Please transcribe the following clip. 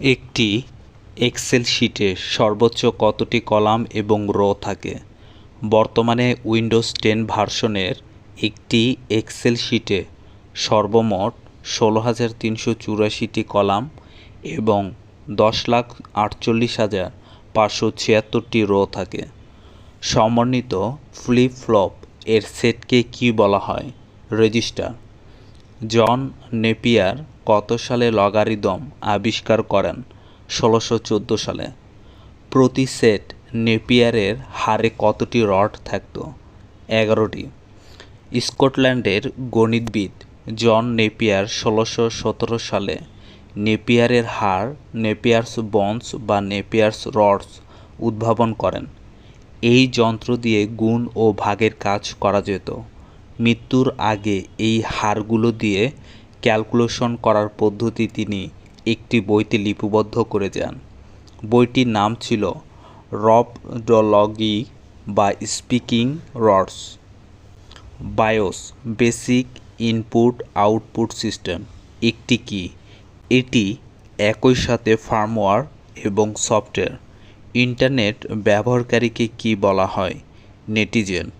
একটি এক্সেল শিটে সর্বোচ্চ কতটি কলাম এবং রো থাকে? বর্তমানে উইন্ডোজ টেন ভার্সনের একটি এক্সেল শিটে সর্বমোট ষোলো হাজার তিনশো চুরাশিটি কলাম এবং দশ লাখ আটচল্লিশ হাজার পাঁচশো ছিয়াত্তরটি রো থাকে। সমন্বিত ফ্লিপ ফ্লপ এর সেটকে কী বলা হয়? রেজিস্টার জন নেপিয়ার কত সালে লগারিদম আবিষ্কার করেন? ষোলোশো সালে। প্রতি সেট নেপিয়ারের হারে কতটি রড থাকত? এগারোটি। স্কটল্যান্ডের গণিতবিদ জন নেপিয়ার ষোলোশো সতেরো সালে নেপিয়ারের হার নেপিয়ার্স বন্স বা নেপিয়ার্স রডস উদ্ভাবন করেন। এই যন্ত্র দিয়ে গুণ ও ভাগের কাজ করা যেত। মৃত্যুর আগে এই হারগুলো দিয়ে ক্যালকুলেশন করার পদ্ধতি তিনি একটি বইতে লিপিবদ্ধ করে যান বইটির নাম ছিল রবডলগি বা speaking rods. BIOS, basic input output system. একটি কি? এটি একই সাথে ফার্মওয়্যার এবং সফটওয়্যার। ইন্টারনেট ব্যবহারকারীকে কি বলা হয়? নেটিজেন।